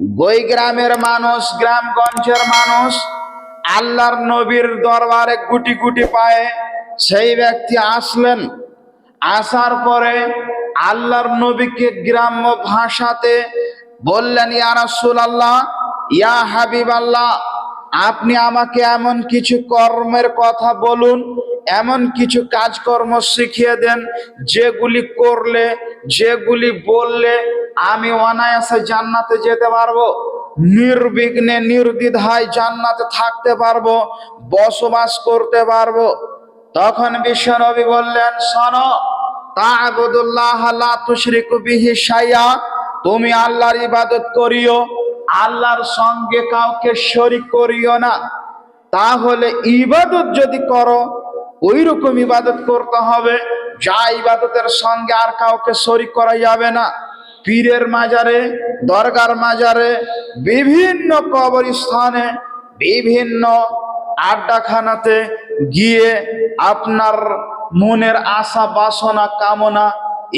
গই গ্রামের মানুষ, গ্রামগঞ্জের মানুষ, আল্লাহর নবীর দরবারে গুটি গুটি পায়ে সেই ব্যক্তি আসলেন। আসার পরে আল্লাহর নবীকে গ্রাম্য ভাষাতে বললেন, ইয়া রাসূলুল্লাহ, ইয়া হাবিব আল্লাহ আপনি আমাকে এমন কিছু কর্মের কথা বলুন, এমন কিছু কাজকর্ম শিখিয়ে দেন, যেগুলি করলে, যেগুলি বললে আমি অনায়াসে জান্নাতে যেতে পারব, নির্বিঘ্নে নির্দ্বিধায় জান্নাতে থাকতে পারব, বসবাস করতে পারব। তখন বিশ্বনবী বললেন তা'বুদুল্লাহ লা তুশরিকু বিহি শাইয়া, তুমি আল্লাহর ইবাদত করিও আল্লাহর সঙ্গে কাউকে শরিক করিও না। তাহলে ইবাদত যদি করো ওই রকম ইবাদত করতে হবে, যা ইবাদতের সঙ্গে আর কাউকে শরিক করা যাবে না। পীরের মাজারে, দরগার মাজারে, বিভিন্ন কবরস্থানে, বিভিন্ন আড্ডাখানাতে গিয়ে আপনার মনের আশা, বাসনা, কামনা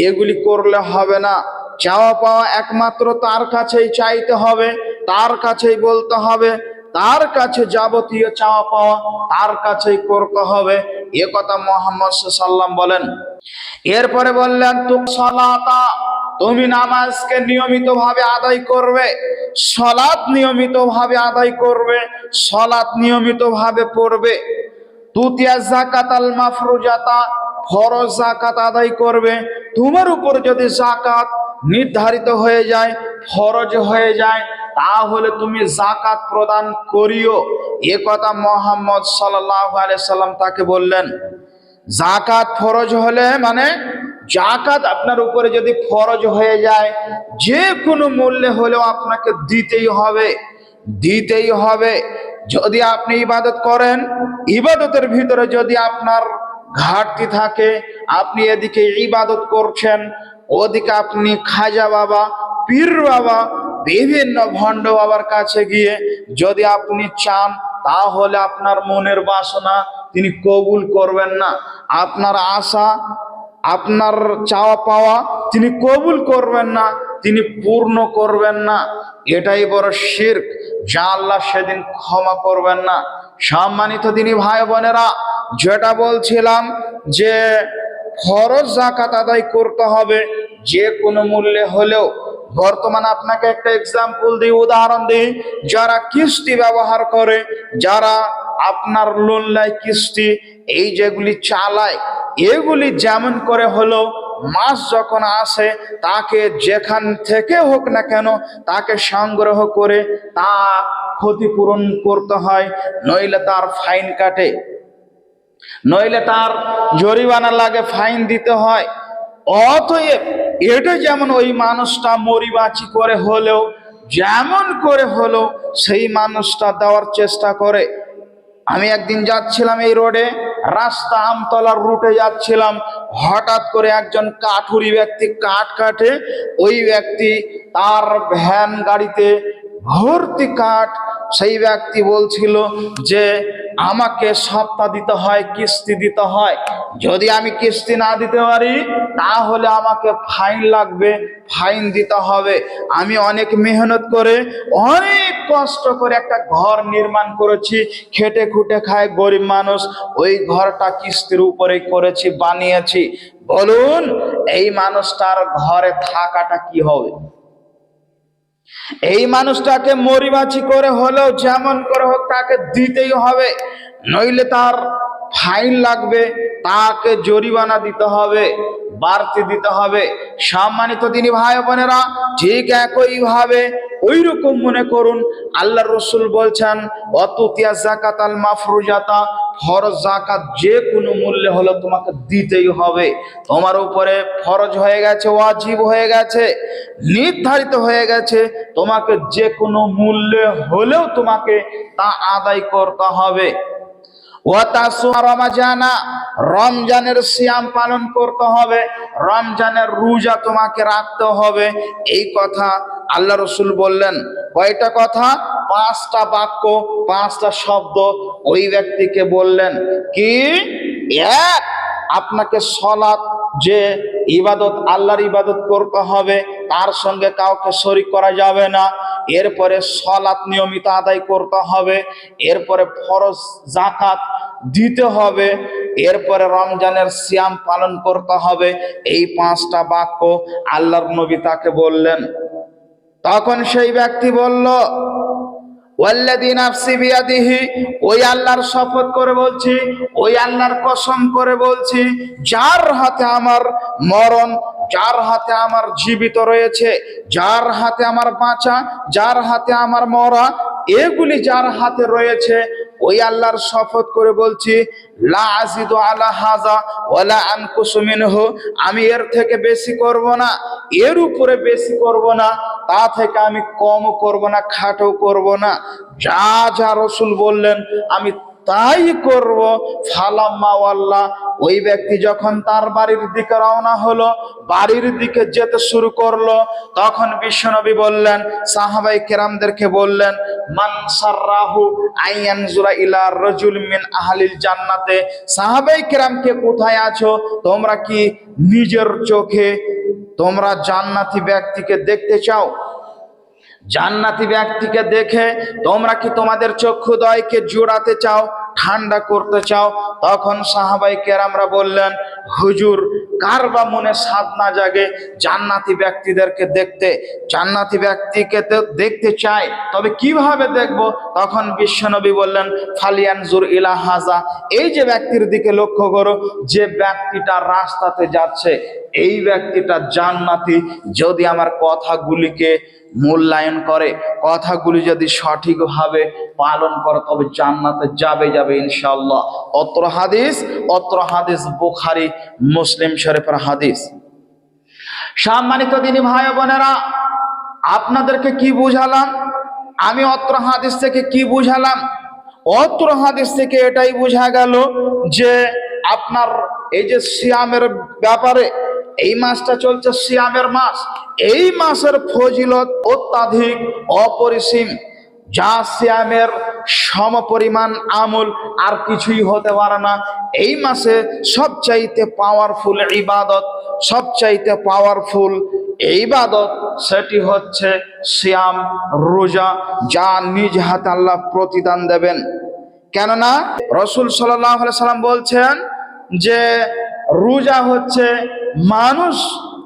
এগুলি করলে হবে না। চাওয়া পাওয়া একমাত্র তার কাছেই চাইতে হবে, তার কাছেই বলতে হবে, তার কাছে যাবতীয় চাওয়া পাওয়া তার কাছেই করতে হবে। এ কথা মোহাম্মদ সাল্লাম বলেন। এরপরে বললেন তুক সলাতা, তুমি নামাজকে নিয়মিত ভাবে আদায় করবে সলাৎ নিয়মিত ভাবে আদায় করবে সলাৎ নিয়মিত ভাবে পড়বে। তুতিয়া জাকাত মাফরুজাতা ফরজ জাকাত আদায় করবে। তোমার উপর যদি জাকাত নির্ধারিত হয়ে যায় ফরজ হয়ে যায়, তাহলে তুমি জাকাত প্রদান করিও। এ কথা মোহাম্মদ সাল্লাহ সাল্লাম তাকে বললেন, জাকাত ফরজ হলে মানে জাকাত আপনার উপরে যদি ফরজ হয়ে যায় যে কোনো মূল্যে হলেও আপনাকে দিতেই হবে দিতেই হবে। যদি আপনি ইবাদত করেন, ইবাদতের ভিতরে যদি আপনার ঘাটতি থাকে, আপনি এদিকে ইবাদত করছেন, ওদিকে আপনি খাজা বাবা, পীর বাবা, বিভিন্ন ভণ্ড বাবার কাছে গিয়ে যদি আপনি চান, তাহলে আপনার মনের বাসনা তিনি কবুল করবেন না। আপনার আশা, আপনার চাওয়া পাওয়া তিনি কবুল করবেন না। তিনি পূর্ণ করবেন না। এটাই বড় শির্ক। যা আল্লাহ সেদিন ক্ষমা করবেন না। সম্মানিত তিনি ভাই বোনেরা, যেটা বলছিলাম যে ফরজ জাকাত আদায় করতে হবে, যে কোনো মূল্যে হলেও। বর্তমানে আপনাকে একটা এক্সাম্পল দিই, উদাহরণ দিই। যারা কিস্তি ব্যবহার করে, যারা আপনার লোন নেয় কিস্তি এই যেগুলি চালায়, এগুলি যেমন করে হলো মাস যখন আসে, তাকে যেখান থেকে হোক না কেন তাকে সংগ্রহ করে তা ক্ষতিপূরণ করতে হয়, নইলে তার ফাইন কাটে। নইলে তার জরিমানা লাগে, ফাইন দিতে হয়। অতএব এটা যেমন ওই মানুষটা মরিবাচি করে হলেও, যেমন করে হলেও সেই মানুষটা দেওয়ার চেষ্টা করে। আমি একদিন যাচ্ছিলাম এই রোডে রাস্তা আমতলার রুটে যাচ্ছিলাম, হঠাৎ করে একজন কাঠুরি ব্যক্তি কাঠ কাটে, ওই ব্যক্তি তার ভ্যান গাড়িতে ভর্তি কাঠ সেই ব্যক্তি বলছিল যে, আমাকে সপ্তাহ দিতে হয়, কিস্তি দিতে হয়। যদি আমি কিস্তি না দিতে পারি, তাহলে আমাকে ফাইন লাগবে, ফাইন দিতে হবে। আমি অনেক মেহনত করে, অনেক কষ্ট করে একটা ঘর নির্মাণ করেছি। খেটে খুটে খায় গরিব মানুষ। ওই ঘরটা কিস্তির উপরে করেছি, বানিয়েছি। বলুন, এই মানুষটার ঘরে থাকাটা কি হবে? এই মানুষটাকে মরিবাচি করে হলেও যেমন করে হোক তাকে দিতেই হবে, নইলে তার ফাইন লাগবে, তাকে জরিমানা দিতে হবে, বাড়তি দিতে হবে। সম্মানিত তিনি ভাই বোনেরা, ঠিক একইভাবে ওই রকম মনে করুন আল্লাহ রসুল বলছেন, অতুতিয়া জাকাত আল মাফরুজাতা ফরজ জাকাত যে কোনো মূল্যে হলো তোমাকে দিতেই হবে। তোমার উপরে ফরজ হয়ে গেছে, ওয়াজিব হয়ে গেছে, নির্ধারিত হয়ে গেছে, তোমাকে যে কোনো মূল্যে হলেও তোমাকে তা আদায় করতে হবে। রমজানের সিয়াম পালন করতে হবে, রমজানের রোজা তোমাকে রাখতে হবে। এই কথা আল্লাহ রসুল বললেন। কয়টা কথা? পাঁচটা বাক্য, পাঁচটা শব্দ ওই ব্যক্তিকে বললেন। কি? এক। আপনাকে সলাৎ যে ইবাদত, আল্লাহর ইবাদত করতে হবে, তার সঙ্গে কাউকে শরিক করা যাবে না। এরপরে সলাৎ নিয়মিত আদায় করতে হবে, এরপরে ফরজ জাকাত দিতে হবে, এরপরে রমজানের সিয়াম পালন করতে হবে। এই পাঁচটা বাক্য আল্লাহর নবী তাকে বললেন। তখন সেই ব্যক্তি বলল ওই শপথ করে বলছি, ওই আল্লাহর কসম করে বলছি, যার হাতে আমার মরণ, যার হাতে আমার জীবিত রয়েছে, যার হাতে আমার বাঁচা, যার হাতে আমার মরা, এগুলি যার হাতে রয়েছে ওই আল্লাহর শপথ করে বলছি, লা আলা হাজা ওয়ালা আনকুসু মিনহু। আমি এর থেকে বেশি করব না, এর উপরে বেশি করব না, তা থেকে আমি কম করব না খাটো করব না। যা যা রসুল বললেন, আমি তাই করব। ফালাম্মা ওয়াল্লাহ ওই ব্যক্তি যখন তার বাড়ির দিকে রওনা হলো, বাড়ির দিকে যেতে শুরু করল, তখন বিশ্বনবী বললেন সাহাবাই কেরামদেরকে বললেন, মান সাররাহু আইয়ানজুরা ইলা রাজুল মিন আহলিল জান্নাতে সাহাবাই কেরামকে কোথায় আছো? তোমরা কি নিজের চোখে তোমরা জান্নাতি ব্যক্তিকে দেখতে চাও? জান্নাতি ব্যক্তিকে দেখে তোমরা কি তোমাদের চক্ষুদয়কে জোড়াতে চাও? ঠান্ডা করতে চাও, তখন সাহাবাই কেরামরা বললেন, হুজুর, কার বা মনে সাধ না জাগে জান্নাতি ব্যক্তিদেরকে দেখতে? জান্নাতি ব্যক্তিকে তো দেখতে চাই, তবে কীভাবে দেখব? তখন বিশ্বনবী বললেন, ফালিয়ানজুর ইলা হাজা, এই যে ব্যক্তির দিকে লক্ষ্য করো, যে ব্যক্তিটা রাস্তাতে যাচ্ছে, এই ব্যক্তিটা জান্নাতি। যদি আমার কথাগুলিকে মূল্যায়ন করে, কথাগুলি যদি সঠিকভাবে পালন করে, তবে জান্নাতে যাবে যাবে। ইনশাল্লাহ অত্র হাদিস অত্র হাদিস বুখারি, মুসলিম শরীফের হাদিস। সম্মানিত দিনী ভাই বোনেরা, আপনাদেরকে কি বুঝালাম? আমি অত্র হাদিস থেকে কি বুঝালাম? অত্র হাদিস থেকে এটাই বোঝা গেল যে আপনার এই যে সিয়ামের ব্যাপারে, এই মাসটা চলছে সিয়ামের মাস। এই মাসের ফজিলত অত্যাধিক, অপরিসীম। যা সিয়ামের সমপরিমাণ আমল আর কিছুই হতে পারে না। এই মাসে সবচাইতে পাওয়ারফুল ইবাদত, সবচাইতে পাওয়ারফুল ইবাদত সেটি হচ্ছে সিয়াম, রোজা, যা নিজ হাতে আল্লাহ প্রতিদান দেবেন। কেননা রসুল সাল্লাহ সাল্লাম বলছেন যে, রোজা হচ্ছে মানুষ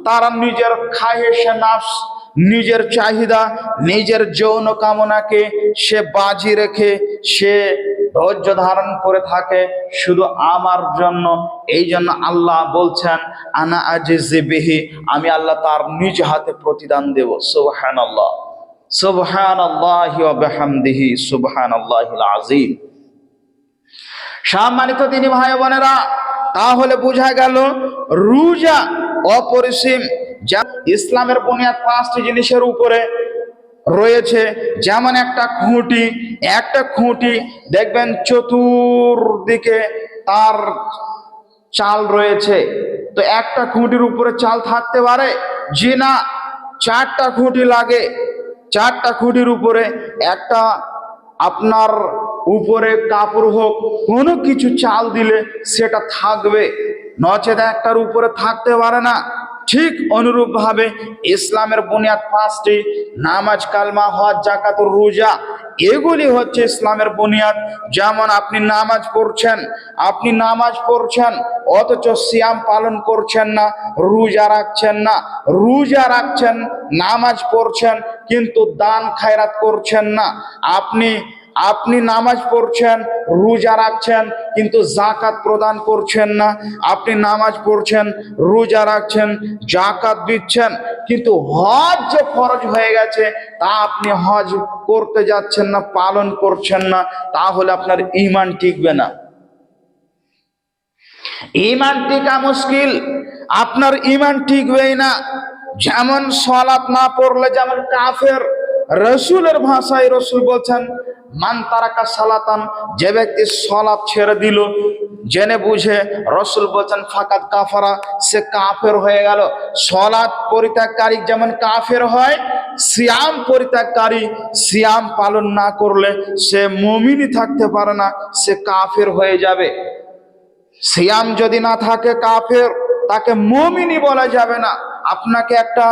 তারা নিজের খাহেসে নাফস নিজের চাহিদা, নিজের যৌন কামনাকে সে বাজি রেখে, সে ধৈর্য ধারণ করে থাকে শুধু আমার জন্য। এই জন্য আল্লাহ বলছেন, আনা আজিজি বিহি আমি আল্লাহ তার নিজ হাতে প্রতিদান দেব। সুবহান আল্লাহ সুবহান আল্লাহ বেহামদিহি সুবহান আল্লাহ আজিম সম্মানিত তিনি ভাই বোনেরা, তাহলে বোঝা গেল, রোজা অপরিসীম যা ইসলামের বুনিয়াদ পাঁচটি জিনিসের উপরে রয়েছে। যেমন একটা খুঁটি একটা খুঁটি দেখবেন চতুর্দিকে তার চাল রয়েছে। তো একটা খুঁটির উপরে চাল থাকতে পারে? জি না, চারটা খুঁটি লাগে। চারটা খুঁটির উপরে একটা আপনার উপরে কাপড় হোক, কোনো কিছু চাল দিলে সেটা থাকবে। নচেত একটার উপরে থাকতে পারে না। ঠিক অনুরূপভাবে ইসলামের বুনিয়াদ পাঁচটি, নামাজ, কালমা, হজ জাকাতুর রোজা, এগুলি হচ্ছে ইসলামের বুনিয়াদ। যেমন আপনি নামাজ পড়ছেন, আপনি নামাজ পড়ছেন, অথচ সিয়াম পালন করছেন না, রোজা রাখছেন না, রোজা রাখছেন, নামাজ পড়ছেন, কিন্তু দান খায়রাত করছেন না। আপনি আপনি নামাজ পড়ছেন, রোজা রাখছেন, কিন্তু জাকাত প্রদান করছেন না। আপনি নামাজ পড়ছেন, রোজা রাখছেন জাকাত দিচ্ছেন, কিন্তু হজ যে ফরজ হয়ে গেছে, তা আপনি হজ করতে যাচ্ছেন না, পালন করছেন না, তাহলে আপনার ইমান টিকবে না। ইমান টিকা মুশকিল, আপনার ইমান ঠিকবেই না। যেমন সলাৎ না পড়লে যেমন কাফের রসুলের ভাষায় রসুল বলছেন, মান তারাকা সালাতান, যে ব্যক্তি সলাৎ ছেড়ে দিল, জেনে বুঝে রসুল বলছেন ফাকাত কাফারা, সে কাফের হয়ে গেল। সলাৎ পরিত্যাগকারী যেমন কাফের হয়, সিয়াম পরিত্যাগকারী সিয়াম পালন না করলে সে মমিনি থাকতে পারে না, সে কাফের হয়ে যাবে। সিয়াম যদি না থাকে কাফের, তাকে মমিনি বলা যাবে না। আপনাকে একটা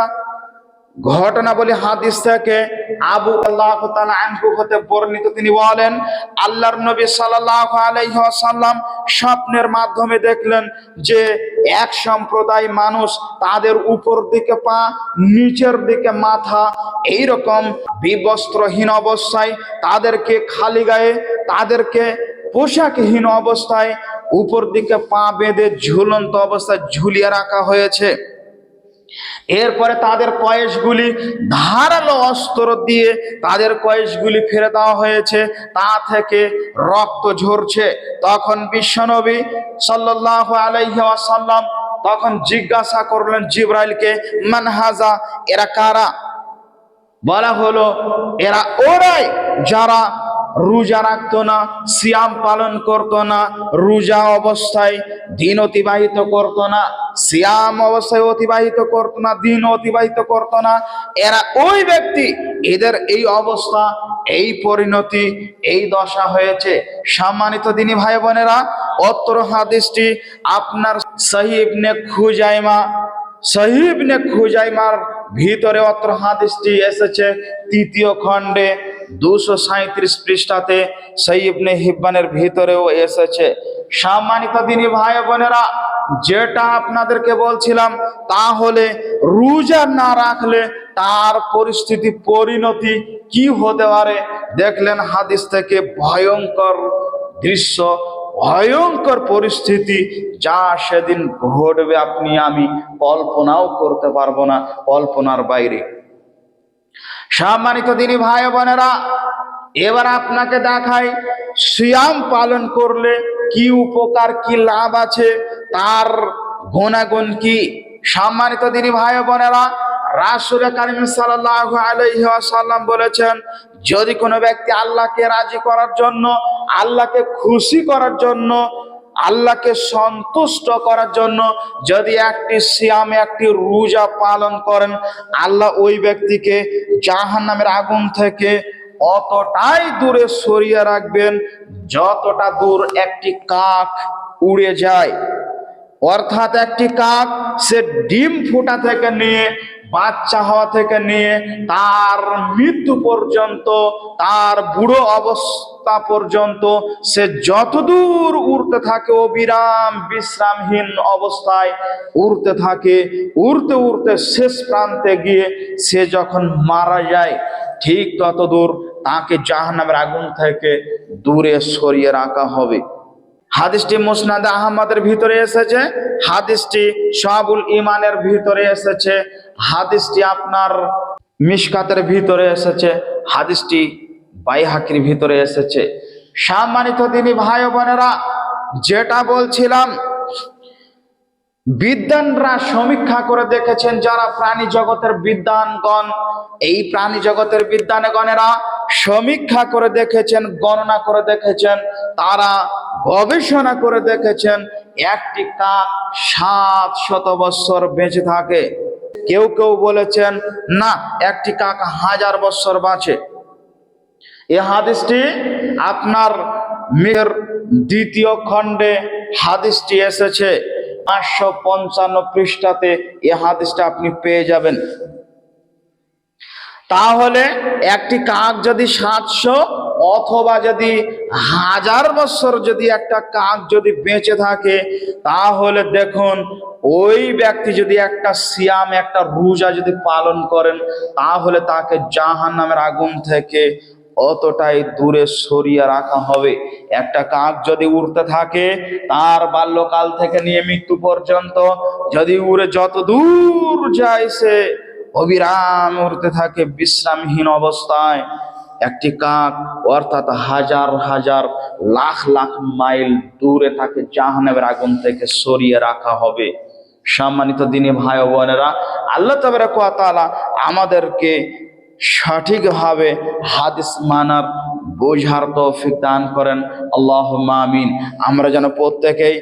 ঘটনা বলি হাদিস থেকে আবু আল্লাহ হতে বর্ণিত তিনি বলেন, আল্লাহর নবী সাল্লাল্লাহু আলাইহি ওয়াসাল্লাম স্বপ্নের মাধ্যমে দেখলেন যে এক সম্প্রদায় মানুষ তাদের উপর দিকে পা, নিচের দিকে মাথা এই রকম বিবস্ত্রহীন অবস্থায় তাদেরকে খালি গায়ে, তাদেরকে পোশাকহীন অবস্থায় উপর দিকে পা বেঁধে ঝুলন্ত অবস্থায় ঝুলিয়ে রাখা হয়েছে। এরপরে তাদের কয়েসগুলি ধারালো অস্ত্র দিয়ে তাদের কয়েসগুলি ফেলে দেওয়া হয়েছে। তা থেকে রক্ত ঝরছে। তখন বিশ্বনবী সাল্লাহ আলাইহি ওয়াসাল্লাম তখন জিজ্ঞাসা করলেন জিব্রাইলকে মানহাজা এরা কারা? বলা হলো, এরা ওরাই যারা রোজা রাখতো না, সিয়াম পালন করতো না, রোজা অবস্থায় দিন অতিবাহিত করতো না, সিয়াম অবস্থায় অতিবাহিত করতো না, দিন অতিবাহিত করতো না। এরা ওই ব্যক্তি, এদের এই অবস্থা, এই পরিণতি, এই দশা হয়েছে। সম্মানিত দিনী ভাই বোনেরা, অত্র হাদিসটি আপনার সহিবনে খুজাইমা সহিবনে খুজাইমার ভিতরে অত্র হাদিসটি এসেছে, তৃতীয় খণ্ডে। দুশো সাঁত্রিশ পৃষ্ঠাতে সহিবনে হিব্বানের ভিতরেও এসেছে। সম্মানিত দিনী ভাই বোনেরা, যেটা আপনাদেরকে বলছিলাম, তাহলে রোজা না রাখলে তার পরিস্থিতি, পরিণতি কি হতে পারে? দেখলেন হাদিস থেকে ভয়ঙ্কর দৃশ্য, ভয়ঙ্কর পরিস্থিতি, যা সেদিন ঘটবে আপনি, আমি কল্পনাও করতে পারব না কল্পনার বাইরে। সম্মানিত দিনী ভাই বোনেরা, এবার আপনাকে দেখাই সিয়াম পালন করলে কি উপকার, কি লাভ আছে, তার গুণাগুণ কি? সম্মানিত দিনী ভাই বোনেরা, রাসুল কারিম সাল্লাল্লাহু আলাইহি ওয়াসাল্লাম বলেছেন, যদি কোনো ব্যক্তি আল্লাহকে রাজি করার জন্য, আল্লাহকে খুশি করার জন্য আল্লাহকে সন্তুষ্ট করার জন্য যদি একটি সিয়াম একটি রোজা পালন করেন, আল্লাহ ওই ব্যক্তিকে জাহান নামের আগুন থেকে অতটাই দূরে সরিয়ে রাখবেন যতটা দূর একটি কাক উড়ে যায়। অর্থাৎ একটি কাক সে ডিম ফোটা থেকে নিয়ে বাচ্চা হওয়া থেকে নিয়ে তার মৃত্যু পর্যন্ত, তার বুড়ো অবস্থা পর্যন্ত সে যতদূর উড়তে থাকে অবিরাম বিশ্রামহীন অবস্থায় উড়তে থাকে, উড়তে উড়তে শেষ প্রান্তে গিয়ে সে যখন মারা যায়, ঠিক ততদূর তাকে জাহান্নামের আগুন থেকে দূরে সরিয়ে রাখা হবে। হাদিসটি মুসনাদ আহমদের ভিতরে এসেছে, হাদিসটি শাহাবুল ইমানের ভিতরে এসেছে হাদিসটি আপনার মিশকাতের ভিতরে এসেছে, হাদিসটি বাইহাকির ভিতরে এসেছে। সম্মানিত দিনী ভাই বোনেরা, যেটা বলছিলাম বিদ্যানরা সমীক্ষা করে দেখেছেন যারা প্রাণী জগতের বিদ্যানগণ এই প্রাণী জগতের বিদ্যানগণেরা সমীক্ষা করে দেখেছেন, গণনা করে দেখেছেন, তারা গবেষণা করে দেখেছেন, একটি কাক সাত শত বৎসর বেঁচে থাকে। কেউ কেউ বলেছেন, না, একটি কাক হাজার বছর বাঁচে। এ হাদিসটি আপনার মেয়ের দ্বিতীয় খণ্ডে হাদিসটি এসেছে। পাঁচশো পঞ্চান্ন পৃষ্ঠাতে এ হাদিসটা আপনি পেয়ে যাবেন। তাহলে একটি কাক যদি সাতশো অথবা যদি হাজার বছর যদি একটা কাক যদি বেঁচে থাকে, তাহলে দেখুন ওই ব্যক্তি যদি একটা সিয়াম, একটা রোজা যদি পালন করেন, তাহলে তাকে জাহান নামের আগুন থেকে অতটাই দূরে সরিয়ে রাখা হবে। একটা কাক যদি উড়তে থাকে, তার বাল্যকাল থেকে নিয়ে মৃত্যু পর্যন্ত যদি উড়ে যত দূর যায় সে অবিরাম উড়তে থাকে বিশ্রামহীন অবস্থায়। একটি কাক অর্থাৎ হাজার হাজার লাখ লাখ মাইল দূরে থাকে জাহানবের আগুন থেকে সরিয়ে রাখা হবে। সম্মানিত দিনে ভাই বোনেরা, আল্লাহ তালা আমাদেরকে সঠিকভাবে হাদিস মানার বোঝার তৌফিক দান করেন। আল্লাহ আমিন। আমরা যেন প্রত্যেকেই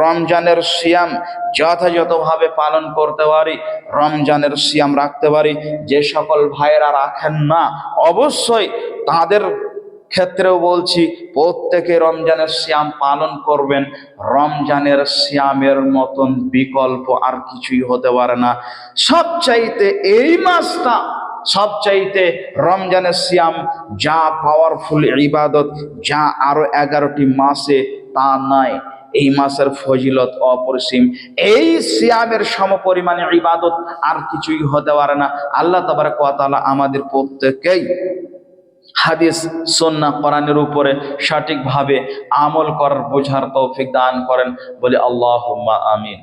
রমজানের সিয়াম যথাযথভাবে পালন করতে পারি, রমজানের সিয়াম রাখতে পারি। যে সকল ভাইয়েরা রাখেন না, অবশ্যই তাদের ক্ষেত্রেও বলছি, প্রত্যেকে রমজানের শ্যাম পালন করবেন। রমজানের শ্যামের মতন বিকল্প আর কিছুই হতে পারে না। সবচাইতে এই মাসটা সবচাইতে রমজানের শ্যাম যা পাওয়ারফুল ইবাদত, যা আরও এগারোটি মাসে তা নাই এই মাসের ফজিলত অপরিসীম। এই সিয়ামের সমপরিমাণে ইবাদত আর কিছুই হতে পারে না। আল্লাহ তাবার কথা আমাদের প্রত্যেকেই হাদিস সন্না কোরআনের উপরে সঠিকভাবে আমল করার বোঝার তৌফিক দান করেন। বলে আল্লাহ আমিন।